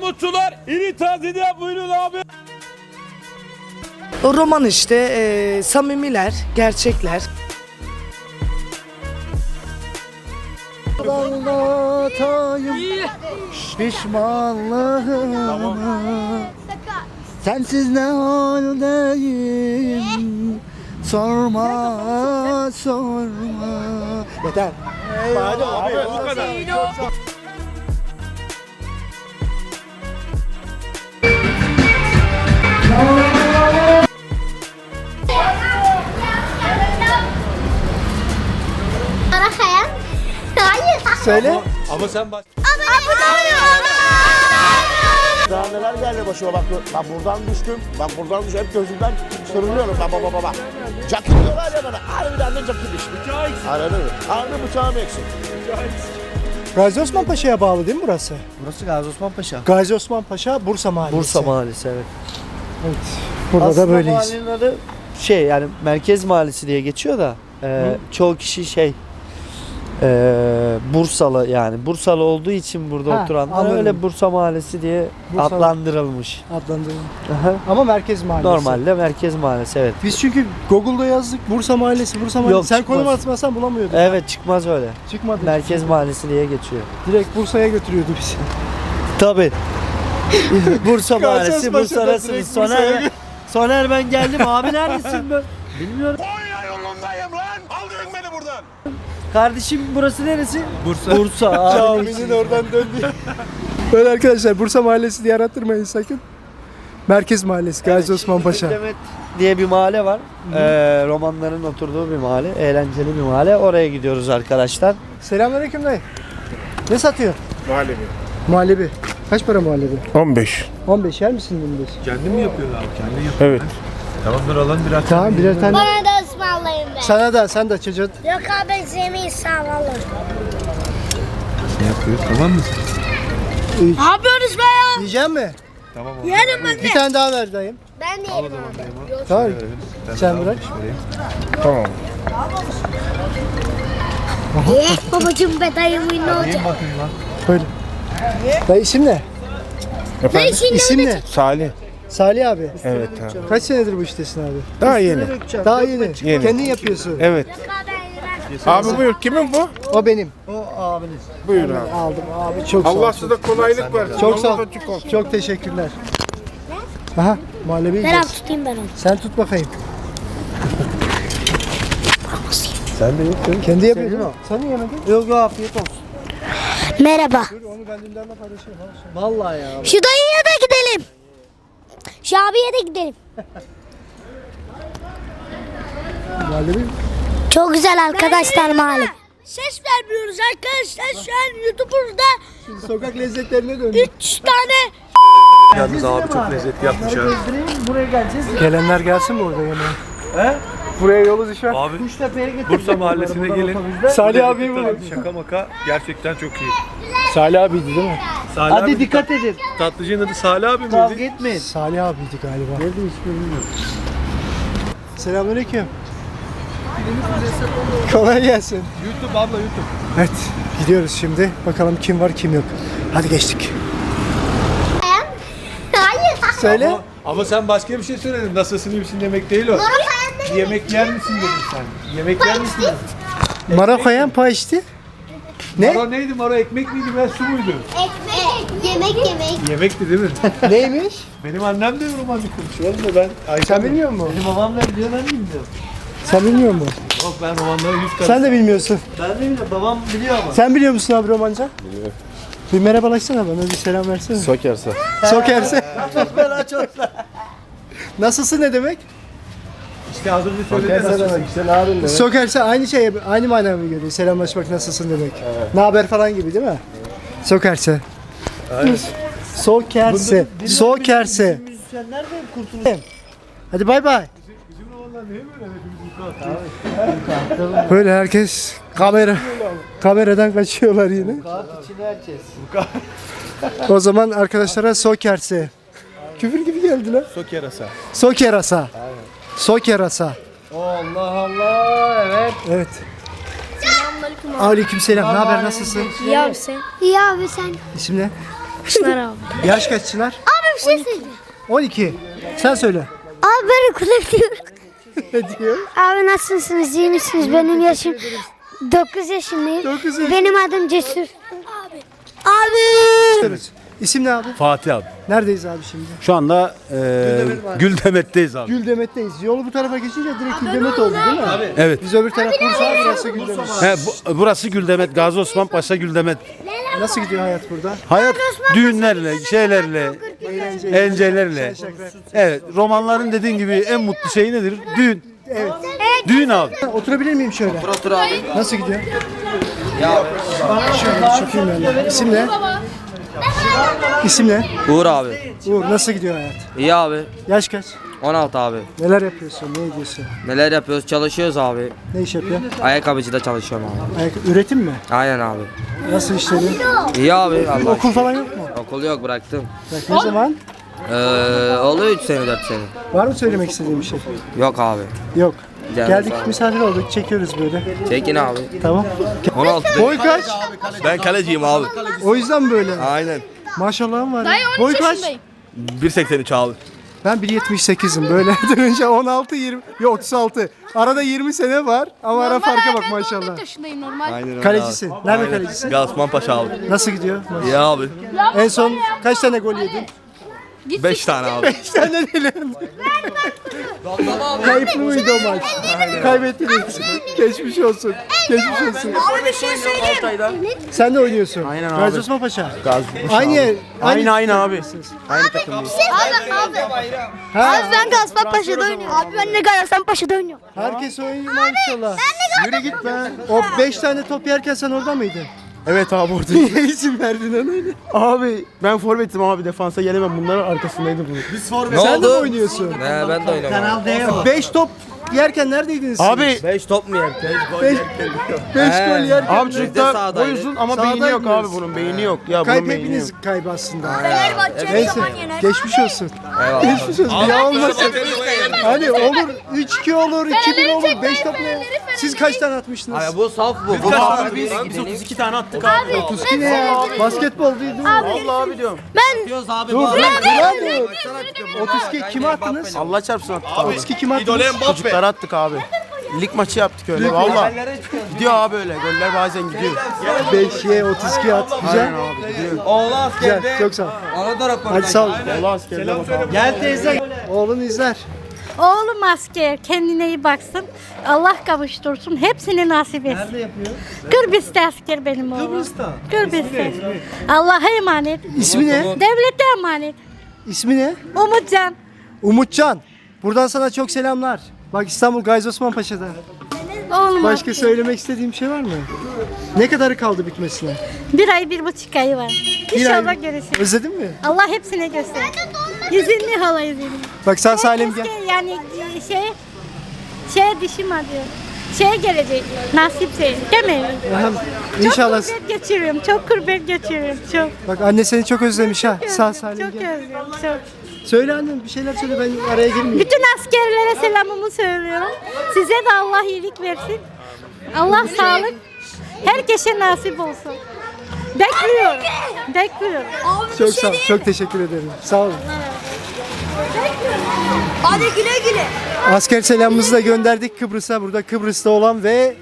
Mutlular iri tazede buyurun abi. O roman işte e, samimiler, gerçekler. Anlatayım pişmanlığımı Sensiz ne haldeyim Sorma sorma Yeter Hadi abi Bu kadar. Söyle Ama sen bak. Daha neler geldi başıma bak. Ben buradan düştüm. Ben buradan düştüm. Hep gözümden sürünüyorum. Baba baba baba. Jackie diyorlar ya bana. Harbiden de Jackie'miş. Anladın mı? Harbi bıçağım eksik. Gazi Osman Paşa'ya bağlı değil mi burası? Burası Gazi Osman Paşa Gazi Osman Paşa Bursa Mahallesi. Bursa Mahallesi evet. Evet. Burada Aslında da böyleyiz. mahallenin adı şey yani Merkez Mahallesi diye geçiyor da e, çoğu kişi şey e, Bursalı yani Bursalı olduğu için burada Ha, oturanlar anladım. öyle Bursa Mahallesi diye Bursa- adlandırılmış. Adlandırılıyor. Aha. Ama Merkez Mahallesi. Normalde Merkez Mahallesi evet. Biz çünkü Google'da yazdık Bursa Mahallesi, Bursa Mahallesi. Yok, Sen çıkmaz. konum atmasan bulamıyordun. Evet çıkmaz öyle. Çıkmadı. Merkez Mahallesi diye geçiyor. Direkt Bursa'ya götürüyordu bizi. Tabi. Bursa Mahallesi, Bursa arasınız. Soner, ben- Soner ben geldim. Abi neredesin ben? Bilmiyorum. Konya yolundayım lan. Aldırın beni buradan. Kardeşim burası neresi? Bursa. Bursa. Abi Caminin oradan döndü. Böyle arkadaşlar Bursa Mahallesi diye arattırmayın sakın. Merkez Mahallesi Gazi Osman Paşa. Demet diye bir mahalle var. Ee, romanların oturduğu bir mahalle. Eğlenceli bir mahalle. Oraya gidiyoruz arkadaşlar. Selamünaleyküm dayı. Ne satıyor? Muhallebi. Muhallebi. Kaç para muhallebi? 15. 15 yer misin 15? Kendi mi yapıyor abi? Kendi yapıyor. Evet. Tamam dur alalım birer Tamam birer tane. Bana da ısmarlayın be. Sana da sen de çocuğun. Yok abi Semih ısmarlayın. Ne yapıyoruz tamam mı? Ne yapıyoruz be ya? Yiyecek mi? Tamam abi. Yerim ben de. Bir tane daha ver dayım. Ben de yerim abi. Tamam. Sen bırak. Tamam. Eh babacım be dayımın ne olacak? Böyle. Dayı isim ne? Ben şimdi İsim ne? Salih. Salih abi. Evet abi. Kaç senedir bu iştesin abi? Daha yeni. Daha yeni. Yeni. Kendin yapıyorsun. Evet. Abi buyur. Kimin bu? O benim. Buyur abi. Aldım abi çok sağ ol. Allah size kolaylık versin. Çok sağ ol. Çok teşekkürler. Aha muhallebi Ver yiyeceğiz. abi tutayım ben onu. Sen tut bakayım. Sen de yok Kendi yapıyordun. Sen niye yemedin? Yok yok afiyet olsun. Merhaba. Dur onu ben. Vallahi ya. Şu dayıya da gidelim. Şu abiye de gidelim. Çok güzel arkadaşlar mahalle. Ses vermiyoruz arkadaşlar şu an YouTuber'da Şimdi sokak lezzetlerine döndü. 3 tane Yalnız abi çok lezzetli yapmış ha. Buraya geleceğiz. Gelenler gelsin mi orada yemeğe? He? Buraya yolu düşer. Abi Kuştepe'ye. Bursa mahallesine gelin. Salih abiyi bulun. Şaka maka gerçekten çok iyi. Salih abiydi değil mi? Salih Hadi abi, dikkat edin. Tatlıcının adı Salih abi Kavga miydi? etmeyin. Salih abiydi galiba. Nerede hiç bilmiyorum. Selamünaleyküm. Kolay gelsin. YouTube abla YouTube. Evet gidiyoruz şimdi. Bakalım kim var kim yok. Hadi geçtik. Hayır. Söyle. Ama, ama sen başka bir şey söyledin. Nasılsın iyi misin demek değil o. Yemek yer misin dedin sen. Yemek yer misin? dedin. Marakoyan paişti. Ne? Maro neydi? Maro ekmek miydi? Ben su muydu? Ekmek. Yemek yemek. Yemekti değil mi? Neymiş? Benim annem de romantik konuşuyor da ben Ayşe Sen bilmiyor musun? Benim babam ne diyor ben bilmiyorum. Sen bilmiyor musun? Yok ben romanlara yüz karış. Sen de bilmiyorsun. Ben de bilmiyorum. Babam biliyor ama. Sen biliyor musun abi romanca? Biliyorum. Bir merhabalaşsana bana bir selam versene. Sokerse. Sokerse. Çok Nasılsın ne demek? İşte az önce söyledin nasılsın? İşte ne yapayım demek. Sokerse aynı şey aynı mana mı geliyor? Selamlaşmak nasılsın demek. Ne haber falan gibi değil mi? Sokerse. Sokerse. Sokerse. Müzisyenler de kurtuluş. Hadi bay bay. Böyle herkes kamera kameradan kaçıyorlar yine. Kağıt içinde herkes. O zaman arkadaşlara sokerse. Küfür gibi geldi lan. Sokerasa. Sokerasa. Sokerasa. Allah Allah evet. Evet. Aleyküm selam. Ne haber? Nasılsın? İyi abi sen. İyi abi sen. İsim ne? Çınar abi. Yaş kaç Çınar? Abi bir şey söyleyeceğim. 12. Sen söyle. Abi ben okula gidiyorum. ne diyor? Abi nasılsınız? iyi misiniz? Benim yaşım 9 yaşındayım. 9 yaşındayım. Benim adım Cesur. Abi. Abi. Evet. İsim ne abi? Fatih abi. Neredeyiz abi şimdi? Şu anda e, Güldemet'teyiz abi. Güldemet'teyiz. Yolu bu tarafa geçince direkt Güldemet oldu değil mi? Abi. Evet. Biz öbür taraf Bursa, burası Güldemet. He, bu- burası Güldemet, Gazi Osman Paşa Güldemet. Nasıl gidiyor hayat burada? Hayat düğünlerle, şeylerle, encelerle. Evet, romanların dediğin gibi en mutlu şey nedir? Düğün. Evet. Düğün abi. Oturabilir miyim şöyle? Otur abi. Nasıl gidiyor? Ya. Şöyle çökeyim ben. de. İsim ne? İsim ne? Uğur abi. Uğur nasıl gidiyor hayat? İyi abi. Yaş kaç? 16 abi. Neler yapıyorsun? Ne ediyorsun? Neler yapıyoruz? Çalışıyoruz abi. Ne iş yapıyorsun? Ayakkabıcıda çalışıyorum abi. Ayak- üretim mi? Aynen abi. Nasıl işleri? İyi abi. Allah Okul falan yok mu? Okul yok bıraktım. Bak ne zaman? Ee, oluyor 3 sene 4 sene. Var mı söylemek istediğin bir şey? Yok abi. Yok. Geldik Geldik abi. misafir olduk çekiyoruz böyle. Çekin abi. Tamam. 16 Boy kaç? Ben kaleciyim abi. O yüzden böyle. Aynen. Maşallahım var. ya. Boy kaç? 1.83 abi. Ben 1.78'im böyle önce 16 20 ya 36. Arada 20 sene var ama ara farka bak maşallah. yaşındayım normal. Aynen öyle Kalecisin. abi. Nerede Aynen. kalecisin? Gazi Osman Paşa abi. Nasıl gidiyor? İyi abi. En son kaç tane gol yedin? 5 tane abi. 5 tane dilerim. Kayıplı mıydı o maç? Kaybettiniz. Geçmiş olsun. Geçmiş olsun. Sen de oynuyorsun. Aynen abi. Gazi Osman Paşa. Gazi Aynı yer. Aynı aynı abi. Aynı takımdayız. Abi abi. Ha, Abi ben Gazipaşa'da Paşa'da oynuyorum. Abi ben de Gazipaşa Paşa'da oynuyorum. herkes oynuyor maşallah. Yürü git be. O 5 tane top yerken sen orada mıydın? Evet abi orada. Niye izin verdin ona öyle? abi ben forvetim abi defansa gelemem. Bunların arkasındaydım. Ne Sen de mi oldu? oynuyorsun? Ne ben de oynamam. 5 top yerken neredeydiniz siz? Abi 5 top mu yerken? 5 gol yerken. abi sahadaydı. boy uzun ama beyni yok abi bunun beyni yok. Ya bunun Kayıp beyni yok. hepiniz kaybı aslında. Fenerbahçe Neyse geçmiş olsun. Eyvallah. Geçmiş olsun. Ya olmasın. Hani olur 3-2 olur, 2-1 olur, 5 top ne? Siz kaç tane atmıştınız? Abi bu saf bu. Bu saf biz gidelim. 32 tane attık abi. 32 ne ya? Basketbol değil mi? Allah abi diyorum. Yapıyoruz abi. Dur bu dur abi. dur. 32 kime attınız? Allah çarpsın attık abi. 32 kime attınız? Çocuklara attık abi. Lig maçı yaptık öyle valla. Gidiyor abi öyle. Goller bazen gidiyor. 5'ye 32 at. Güzel. Aynen abi gidiyor. Oğlu askerde. Güzel. Çok sağ ol. Ona da rapor. Hadi sağ ol. Allah askerine bak abi. Gel teyze. Oğlun izler. Oğlum asker kendine iyi baksın. Allah kavuştursun. Hepsini nasip etsin. Nerede yapıyor? Kıbrıs'ta asker benim oğlum. Kıbrıs'ta. Kıbrıs'ta. Allah'a emanet. İsmi ne? Devlete emanet. İsmi ne? Umutcan. Umutcan. Buradan sana çok selamlar. Bak İstanbul Gazi Osman Paşa'da. Oğlum Başka söylemek istediğim bir şey var mı? Ne kadarı kaldı bitmesine? Bir ay bir buçuk ayı var. Bir İnşallah ay- görüşürüz. Özledin mi? Allah hepsine göster. Yüzünlü hala yüzünlü. Bak sen Salim gel. Keşke yani şey şey dişim acıyor. Şey gelecek. Nasipse. Değil mi? Aha, Çok İnşallah. kurbet geçiriyorum. Çok kurbet geçiriyorum. Çok. Bak anne seni çok özlemiş ha. Sağ salim Çok gel. özlüyorum. Çok. Söyle annem bir şeyler söyle ben araya girmeyeyim. Bütün askerlere selamımı söylüyorum. Size de Allah iyilik versin. Allah sağlık. Herkese nasip olsun. Bekliyorum. Bekliyorum. Çok sağ ol. Çok teşekkür ederim. Sağ olun. Hadi güle güle. Asker selamımızı da gönderdik Kıbrıs'a. Burada Kıbrıs'ta olan ve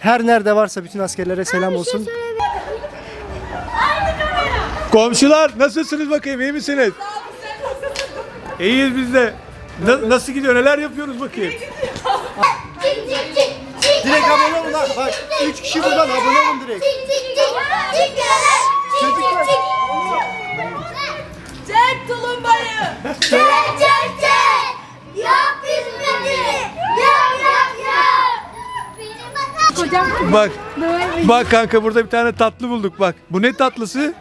her nerede varsa bütün askerlere selam olsun. Komşular nasılsınız bakayım iyi misiniz? İyiyiz biz de. Na- nasıl gidiyor neler yapıyoruz bakayım? Direkt abone olun ha. Bak 3 kişi buradan abone olun direkt. Çek tulumbayı. Çek çek çek. Yap hizmeti. Yap yap yap. Benim Bak. Bak kanka burada bir tane tatlı bulduk bak. Bu ne tatlısı?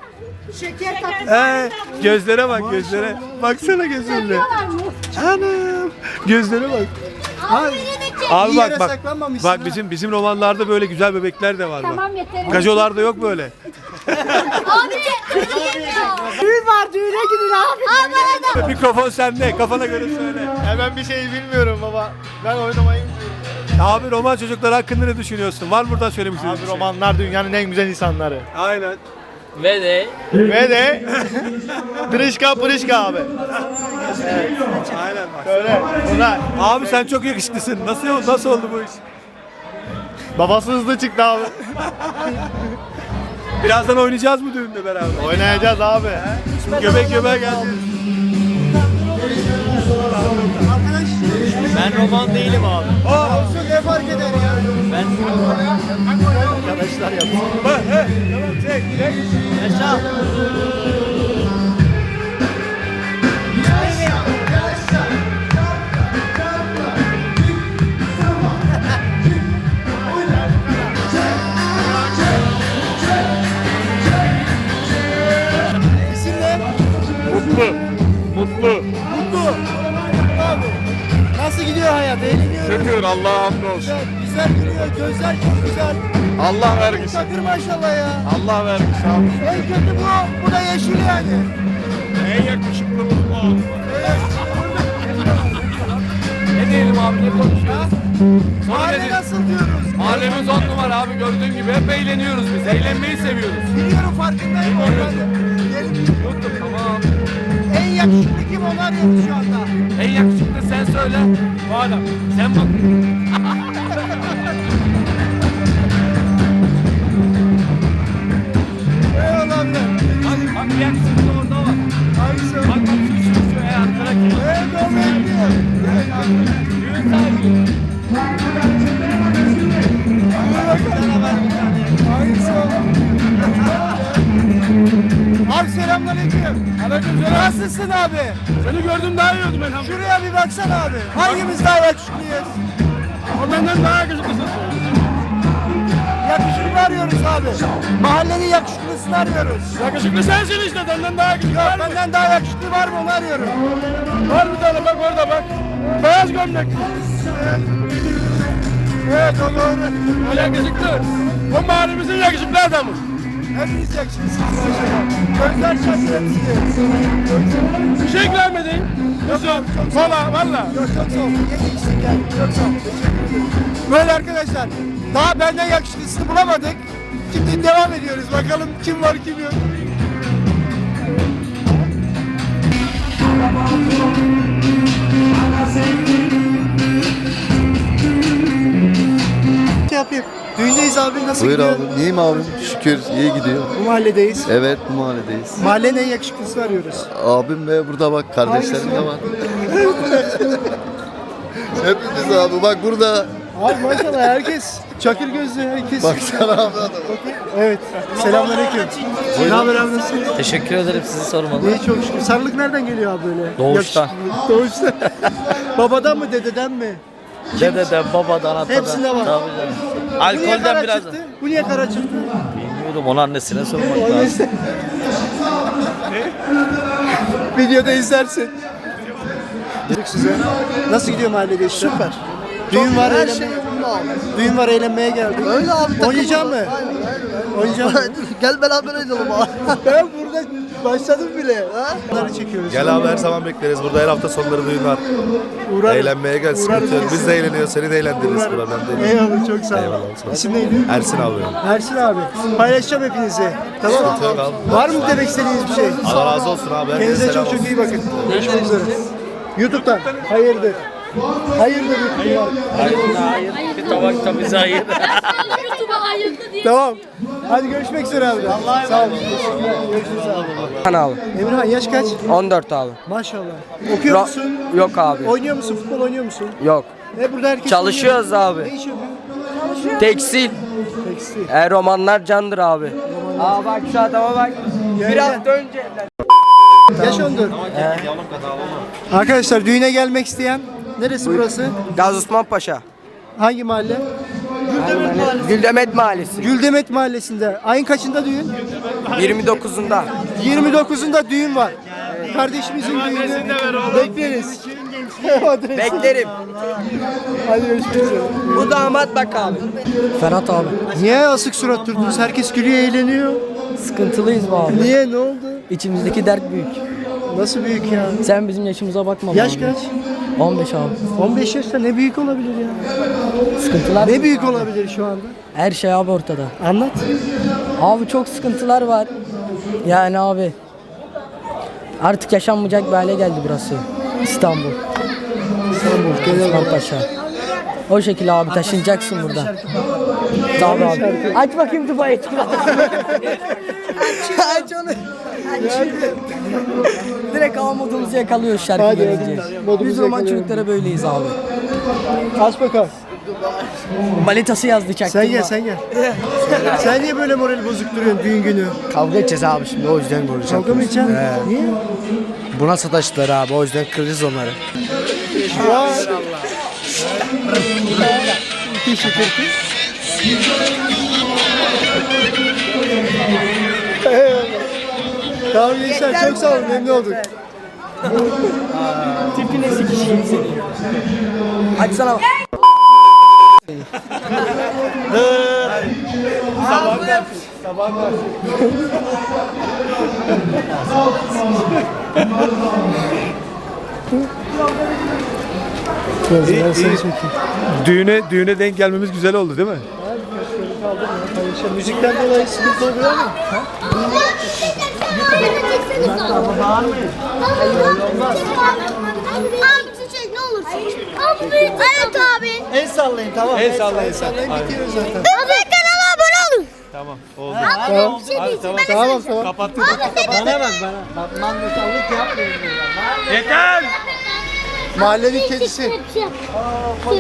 Şeker tatlısı. He, gözlere bak gözlere. Baksana gözlerine. Anam. Gözlere bak. Abi Bir yere bak bak. Bak bizim bizim romanlarda böyle güzel bebekler de var bak. Tamam yeter. Gajolarda yok böyle. Abi. Düğün var düğüne gidin abi. Abi. Mikrofon sende. Kafana göre söyle. Ya ben bir şey bilmiyorum baba. Ben oynamayı bilmiyorum. Abi roman çocuklar hakkında ne düşünüyorsun? Var mı buradan söylemek istediğin Abi şey? romanlar dünyanın en güzel insanları. Aynen. Ve de Ve de Pırışka Pırışka abi. Aynen bak. Böyle bunlar. Abi sen çok yakışıklısın. Nasıl nasıl oldu bu iş? Babası hızlı çıktı abi. Birazdan oynayacağız mı düğünde beraber? Oynayacağız abi. Göbek göbeğe geldi. Ben roman değilim abi. Aa, olsun ne fark eder ya? Ben arkadaşlar yapsın. Bak he. Tamam çek çek. Yaşa. İsim ne? Mutlu. Mutlu. Nasıl gidiyor hayat? Eğleniyor musun? Şükür Allah'a hamdolsun. Güzel gülüyor. Gözler çok güzel. Allah vergisi. Sakır maşallah ya. Allah vergisi abi. En kötü bu. Bu da yeşil yani. En yakışıklımız bu. ne diyelim abi ne konuşuyoruz? Sonra Mahalle nasıl diyoruz? Mahallemiz on numara abi gördüğün gibi hep eğleniyoruz biz. Eğlenmeyi seviyoruz. Biliyorum farkındayım. Gelin. Yuttum tamam. En yakışıklı kim onu arıyoruz şu anda. En yakışıklı sen söyle. Bu adam. Sen bak. Eyvallah abi. Bak bak yakışıklı orada var. Hangisi? Bak Nasılsın abi? Seni gördüm daha iyi oldum ben. Şuraya bir baksana abi. Hangimiz daha yakışıklıyız? O benden daha yakışıklısın. Yakışıklı arıyoruz abi. Mahallenin yakışıklısını arıyoruz. Yakışıklı sensin işte senden daha yakışıklı. Yok benden daha yakışıklı var mı onu arıyorum. Var bir tane bak orada bak. Beyaz gömlek. Evet o doğru. O yakışıklı. O mahallemizin yakışıklı adamı. Hepiniz yakışıklısınız maşallah. Gözler çatıyor sizi. İkram edeyim. Kızım. Kola valla. Yok çok sağ ol. Yeni gel. Çok sağ ol. Teşekkür ederim. Böyle arkadaşlar. Daha benden yakışıklısını bulamadık. Şimdi devam ediyoruz. Bakalım kim var kim yok. Şey yapayım. Düğündeyiz abi nasıl Buyur gidiyor? abi. İyiyim abi. Şükür iyi gidiyor. Bu mahalledeyiz. Evet bu mahalledeyiz. Mahallenin en yakışıklısını arıyoruz. Abim ve burada bak kardeşlerim de var. Hepimiz abi bak burada. Abi maşallah herkes çakır gözlü herkes. Baksana abi adam. Evet. Selamünaleyküm. Ne haber abi nasılsın? teşekkür ederim sizi sormalı. İyi çok şükür. Sarılık nereden geliyor abi böyle? Doğuştan. Yakışıklı. Doğuştan. Babadan mı dededen mi? Dededen, babadan, atadan. Hepsinde var. Tabii canım. Bu niye Alkolden kara biraz. çıktı? Bu niye kara çıktı? Bilmiyorum onu annesine sormak lazım. Videoda izlersin. Dedik size. Nasıl gidiyor mahallede işler? Süper. Düğün var eğlenmeye. Düğün var eğlenmeye geldik. Öyle abi. Oynayacak mı? Oynayacak mı? Gel beraber edelim abi. ben burada başladım bile. Bunları çekiyoruz. Gel abi her zaman bekleriz. Burada her hafta sonları düğün var. Uğrarım. Eğlenmeye gel. Sıkıntı yok. Biz de eğleniyoruz. Seni de eğlendiririz Uğrarım. burada. Ben de Eyvallah çok sağ ol. Eyvallah, sağ ol. İsim neydi? Ersin abi. Ersin abi. Paylaşacağım hepinizi. Tamam mı? Sıkıntı yok abi. Var mı demek istediğiniz bir şey? Allah razı olsun abi. Herkese Kendinize selam çok çok iyi bakın. Görüşmek üzere. YouTube'dan. Hayırdır. Hayırdır YouTube'dan. Hayır, hayır. Bir tabak da bize hayır. YouTube'a ayırdı diye. Tamam. Hadi görüşmek üzere abi. Sağ olun. Görüşürüz abi. abi. Emirhan yaş kaç? 14 abi. Maşallah. Okuyor musun? Yok abi. Oynuyor musun? Futbol oynuyor musun? Yok. E burada herkes Çalışıyoruz oynuyor. abi. Ne iş yapıyor? Tekstil. Tekstil. E, romanlar candır abi. Aa bak şu adama bak. Gel, Bir gel. hafta önce Yaş 14. Arkadaşlar düğüne gelmek isteyen neresi burası? Gazi Osman Paşa. Hangi mahalle? Güldemet Mahallesi. Güldemet Mahallesi'nde. Ayın kaçında düğün? 29'unda. 29'unda düğün var. Kardeşimizin düğünü. Bekleriz. Beklerim. Hadi görüşmek üzere. Bu damat bak abi. Ferhat abi. Niye asık surat durdunuz? Herkes gülüyor, eğleniyor. Sıkıntılıyız bu abi. Niye? Ne oldu? İçimizdeki dert büyük. Nasıl büyük ya? Sen bizim yaşımıza bakma. Yaş kaç? 15 abi. 15 yaşta ne büyük olabilir ya? Sıkıntılar Ne büyük olabilir şu anda? Her şey abi ortada. Anlat. Abi çok sıkıntılar var. Yani abi artık yaşanmayacak bir hale geldi burası. İstanbul. İstanbul, Osman Paşa. O şekilde abi taşınacaksın burada. Tabii abi. Aç bakayım Dubai çikolatasını. aç onu. Aç. Direkt hava modumuzu yakalıyor şarkı Hadi, gelince. hadi. Modumuzu Biz roman yakalayalım. çocuklara böyleyiz abi. Aç bakalım. Manitası yazdı çaktırma. Sen gel sen gel. sen niye böyle morali bozuk duruyorsun düğün günü? Kavga edeceğiz abi şimdi o yüzden konuşacağım. Kavga mı edeceksin? Niye? Buna sataştılar abi o yüzden kıracağız onları. Ya. İki şıkırtı. Tamam gençler çok sağ olun memnun olduk. Tipine sikişeyim seni. Açsana. Biraz İyi, ben seni iyi. çekeyim. Düğüne düğüne denk gelmemiz güzel oldu değil mi? Müzikten dolayı sıkıntı oluyor mu? Abi çiçek ne olursun. Abi. Evet abi. El sallayın tamam. El sallayın. El sallayın Aynen. bitiyor zaten. Abi kanala abone olun. Tamam oldu. Abi Tamam. bir şey Hadi, diyeceğim. tamam. Tamam tamam. Bana bak bana. Bak mangasallık yapmayın. Yeter. Mahallenin kedisi. Bir şey yap.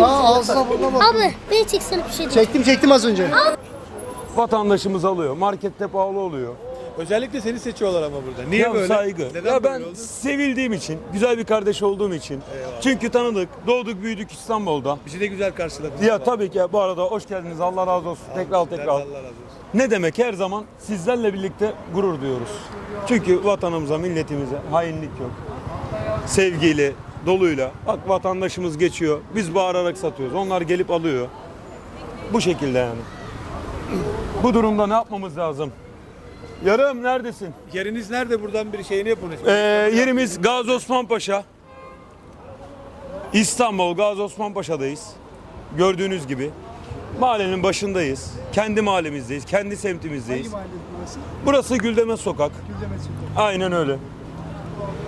Aa ağzına burnuna bak. Abi beni çeksene bir şey. Çektim çektim az önce. Vatandaşımız alıyor. Markette pahalı oluyor. Özellikle seni seçiyorlar ama burada. Niye ya böyle? saygı. Neden ya ben oldu? sevildiğim için, güzel bir kardeş olduğum için. Çünkü tanıdık, doğduk, büyüdük İstanbul'da. Bizi de güzel karşıladın. Ya tabii ki bu arada hoş geldiniz. Allah razı olsun. Tekrar tekrar. Allah razı olsun. Ne demek her zaman sizlerle birlikte gurur duyuyoruz. Çünkü vatanımıza, milletimize hainlik yok. Sevgiyle, doluyla. Bak vatandaşımız geçiyor. Biz bağırarak satıyoruz. Onlar gelip alıyor. Bu şekilde yani. Bu durumda ne yapmamız lazım? Yarım neredesin? Yeriniz nerede? Buradan bir şeyini yapın. Ee, yerimiz Gazi Osman Paşa. İstanbul Gazi Osman Paşa'dayız. Gördüğünüz gibi. Mahallenin başındayız. Kendi mahallemizdeyiz. Kendi semtimizdeyiz. Hangi mahalle burası? Burası Güldeme Sokak. Güldeme Sokak. Aynen öyle.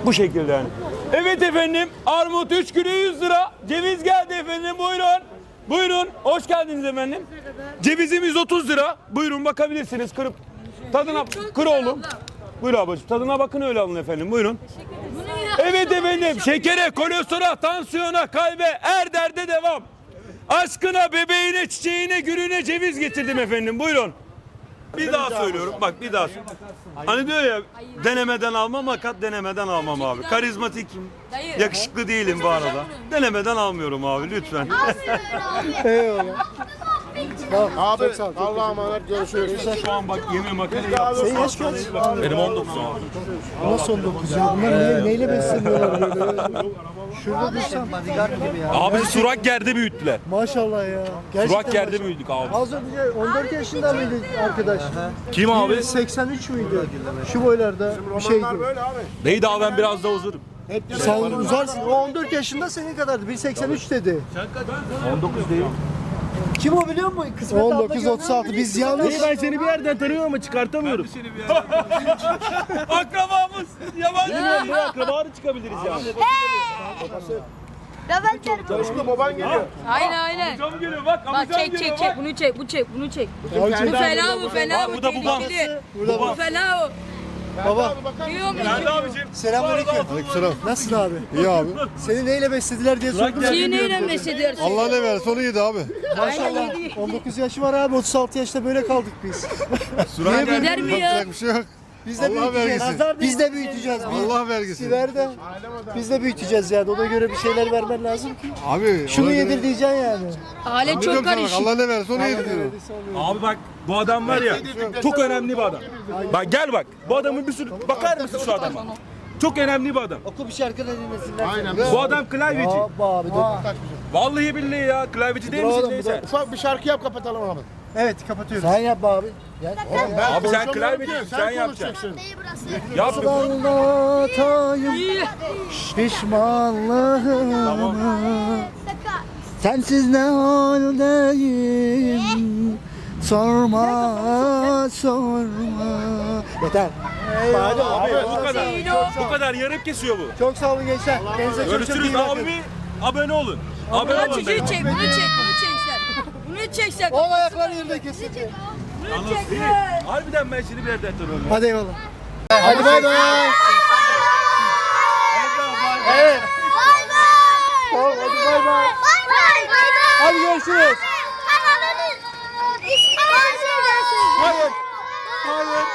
Bu şekilde yani. Evet efendim. Armut 3 kilo 100 lira. Ceviz geldi efendim. Buyurun. Buyurun. Hoş geldiniz efendim. Cevizimiz 30 lira. Buyurun bakabilirsiniz. Kırıp tadına kır oğlum. Buyur ablacığım. Tadına bakın öyle alın efendim. Buyurun. Evet efendim. Şekere, kolesterol, tansiyona, kalbe, her derde devam. Aşkına, bebeğine, çiçeğine, gülüne ceviz getirdim efendim. Buyurun. Bir daha söylüyorum. Bak bir daha. Hani diyor ya denemeden almam fakat denemeden almam abi. Karizmatik, yakışıklı değilim bu arada. Denemeden almıyorum abi lütfen. Eyvallah. Tamam. Abi çok sağ ol. çok Allah'a emanet görüşürüz. Şu an bak yeme makarna yaptım. Senin yaş kaç? Benim 19 abi. Nasıl 19 ya? Bunlar neyle, neyle besleniyorlar böyle? Şurada dursam. Abi surak yerde büyüttüler. Maşallah ya. Gerçekten Surak yerde maşallah. büyüdük abi. Az önce 14 yaşında mıydı arkadaş? Kim abi? 83 müydü? Şu boylarda bir şeydi. Neydi abi ben biraz daha uzurum. Sen uzarsın. O 14 yaşında senin kadardı. 1.83 dedi. 19 değil. Kim o biliyor musun? Kısmet 19 36. Biz yanlış. Ben seni bir yerden tanıyorum ama çıkartamıyorum. Akrabamız. Yabancı. Bilmiyorum bu akraba da çıkabiliriz yani. Coşku baban geliyor. Aynen aynen. Amcam geliyor bak Bak amcam çek geliyor çek çek bak. bunu çek bu çek bunu çek. Bu fena bu fena bu bu da babam. tehlikeli. Burada Bu fena o. Baba. Nerede abicim? Selamünaleyküm. Aleykümselam. Nasılsın abi? İyi abi. Seni neyle beslediler diye sordum. Çiğ neyle beslediyorsun? Allah ne verse onu yedi abi. Maşallah. 19 yaşı var abi. 36 yaşta böyle kaldık biz. Gider mi ya? Bir şey yok. Biz de Allah büyüteceğiz. vergisi. Biz de büyüteceğiz. Biz- Allah vergisi. Ver de. Biz de büyüteceğiz yani. Ona göre bir şeyler vermen lazım ki. Abi. Şunu ona göre- yedir diyeceksin yani. Alet çok Biliyorum sana bak, karışık. Allah ne verse onu yedi diyor. Abi bak bu adam var ya çok önemli bir adam. Bak gel bak bu adamın bir sürü bakar mısın şu adama? Çok önemli bir adam. Oku bir şarkı da dinlesinler. Aynen. Bu adam klavyeci. Abi abi dur. Vallahi billahi ya klavyeci değil misin oğlum, bu neyse. Ufak bir şarkı yap kapatalım abi. Evet kapatıyoruz. Sen yap abi. Gel. Ben Abi sen klavyecisin, sen yapacaksın. konuşacaksın. Yap. Anlatayım pişmanlığımı Sensiz ne haldeyim Sorma sorma Yeter Hadi Abi abi. bu kadar. Bu kadar yarım kesiyor bu. Çok sağ olun gençler. Kendinize çok çok Görüşürüz bakın. abi abone olun. Abone Bunu olun. çek, bunu çek. Bunu çeksen. Oğlum ayakları yerinde kesildi. Bunu çek. Harbiden ben seni bir yerden tanıyorum. Hadi eyvallah. Hadi bay bay. Evet. Tamam hadi bay bay. Hadi görüşürüz. Hayır. Hayır.